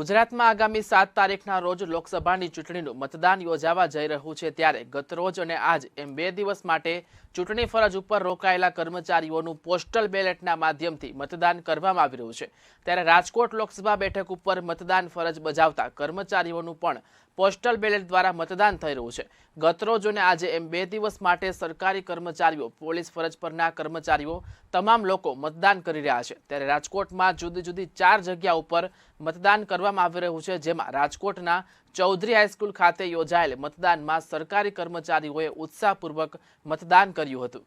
ગુજરાતમાં આગામી સાત તારીખના રોજ લોકસભાની ચૂંટણીનું મતદાન યોજાવા જઈ રહ્યું છે ત્યારે ગતરોજ અને આજ એમ બે દિવસ માટે ચૂંટણી ફરજ ઉપર રોકાયેલા કર્મચારીઓનું પોસ્ટલ બેલેટના માધ્યમથી મતદાન કરવામાં આવી રહ્યું છે. ત્યારે રાજકોટ લોકસભા બેઠક ઉપર મતદાન ફરજ બજાવતા કર્મચારીઓનું પણ પોસ્ટલ બેલેટ દ્વારા મતદાન થઈ રહ્યું છે. ગતરોજ અને આજે એમ બે દિવસ માટે સરકારી કર્મચારીઓ, પોલીસ ફરજ પરના કર્મચારીઓ, તમામ લોકો મતદાન કરી રહ્યા છે. ત્યારે રાજકોટમાં જુદી જુદી ચાર જગ્યા ઉપર મતદાન કરવામાં આવી રહ્યું છે, જેમાં રાજકોટના ચૌધરી હાઈસ્કૂલ ખાતે યોજાયેલ મતદાનમાં સરકારી કર્મચારીઓએ ઉત્સાહપૂર્વક મતદાન કર્યું હતું.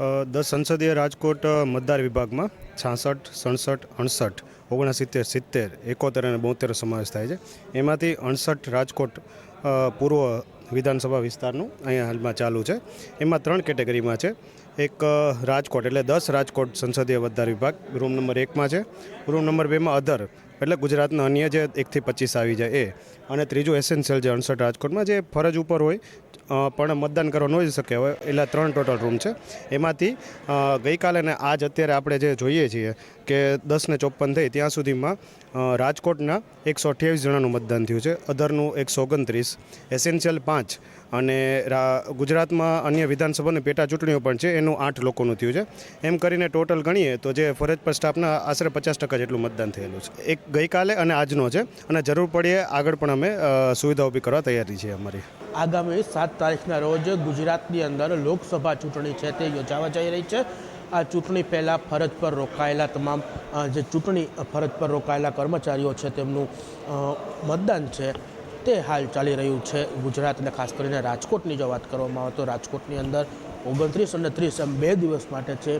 દસ સંસદીય રાજકોટ મતદાર વિભાગમાં છાસઠ, સડસઠ, અડસઠ, ઓગણસિત્તેર, સિત્તેર, એકોતેર અને બોતેર સમાવેશ થાય છે. એમાંથી અડસઠ રાજકોટ પૂર્વ વિધાનસભા વિસ્તારનું અહીંયા હાલમાં ચાલુ છે. એમાં ત્રણ કેટેગરીમાં છે. એક રાજકોટ, એટલે દસ રાજકોટ સંસદીય મતદાર વિભાગ, રૂમ નંબર એકમાં છે. રૂમ નંબર બેમાં અધર એટલે ગુજરાતના અન્ય જે એકથી પચીસ આવી જાય એ. અને ત્રીજું એસેન્શિયલ જે અણસઠ રાજકોટમાં જે ફરજ ઉપર હોય પણ મતદાન કરવા ન જ શકે. હોય એટલે ત્રણ ટોટલ રૂમ છે. એમાંથી ગઈકાલે ને આજ અત્યારે આપણે જે જોઈએ છીએ કે દસ ને ચોપન થઈ, ત્યાં સુધીમાં રાજકોટના એકસો અઠ્યાવીસ જણાનું મતદાન થયું છે. અધરનું એકસો ઓગણત્રીસ. એસેન્શિયલ પાંચ. અને ગુજરાતમાં અન્ય વિધાનસભાની પેટા ચૂંટણીઓ પણ છે, એનું આઠ લોકોનું થયું છે. એમ કરીને ટોટલ ગણીએ તો જે ફરજ પર સ્ટાફના આશરે પચાસ ટકા જેટલું મતદાન થયેલું છે. એક ગઈકાલે અને આજનો છે, અને જરૂર પડીએ આગળ પણ અમે સુવિધા ઊભી કરવા તૈયારી છે અમારી. આગામી સાત તારીખના રોજ ગુજરાતની અંદર લોકસભા ચૂંટણી છે તે યોજાવા જઈ રહી છે. આ ચૂંટણી પહેલાં ફરજ પર રોકાયેલા તમામ જે ચૂંટણી ફરજ પર રોકાયેલા કર્મચારીઓ છે તેમનું મતદાન છે. તે હાલ ચાલી રહ્યું છે. ગુજરાત અને ખાસ કરીને રાજકોટની જો વાત કરવામાં આવે તો રાજકોટની અંદર ઓગણત્રીસ અને ત્રીસ એમ બે દિવસ માટે છે.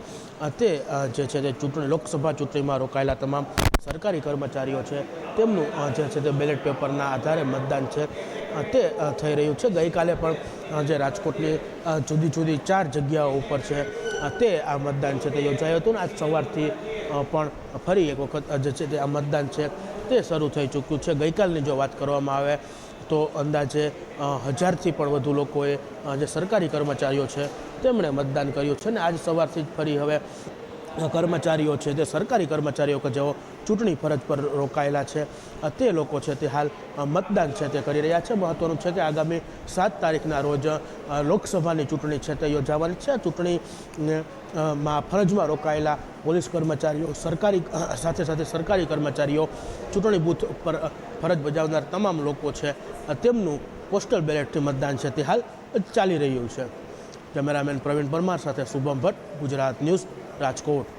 તે જે છે તે ચૂંટણી, લોકસભા ચૂંટણીમાં રોકાયેલા તમામ સરકારી કર્મચારીઓ છે. તેમનું જે છે તે બેલેટ પેપરના આધારે મતદાન છે. તે થઈ રહ્યું છે. ગઈકાલે પણ જે રાજકોટની જુદી જુદી ચાર જગ્યાઓ ઉપર છે તે આ મતદાન છે તે યોજાયું હતું. ને આજ સવારથી પણ ફરી એક વખત જે છે તે આ મતદાન છે તે શરૂ થઈ ચૂક્યું છે. ગઈકાલની જો વાત કરવામાં આવે તો અંદાજે હજારથી પણ વધુ લોકોએ જે સરકારી કર્મચારીઓ છે તેમણે મતદાન કર્યું છે ને આજ સવારથી જ ફરી હવે કર્મચારીઓ છે, જે સરકારી કર્મચારીઓ કે જેઓ ચૂંટણી ફરજ પર રોકાયેલા છે તે લોકો છે, તે હાલ મતદાન છે, તે કરી રહ્યા છે. મહત્વનું છે કે આગામી સાત તારીખના રોજ લોકસભાની ચૂંટણી છે, તે યોજાવાની છે. ચૂંટણી માં ફરજમાં રોકાયેલા પોલીસ કર્મચારીઓ, સરકારી સાથે સાથે સરકારી કર્મચારીઓ ચૂંટણી બૂથ પર ફરજ બજાવનાર તમામ લોકો છે તેમનું પોસ્ટલ બેલેટથી મતદાન છે, તે હાલ ચાલી રહ્યું છે. કેમેરામેન પ્રવીણ પરમાર સાથે શુભમ ભટ્ટ, ગુજરાત ન્યૂઝ રાજકોટ.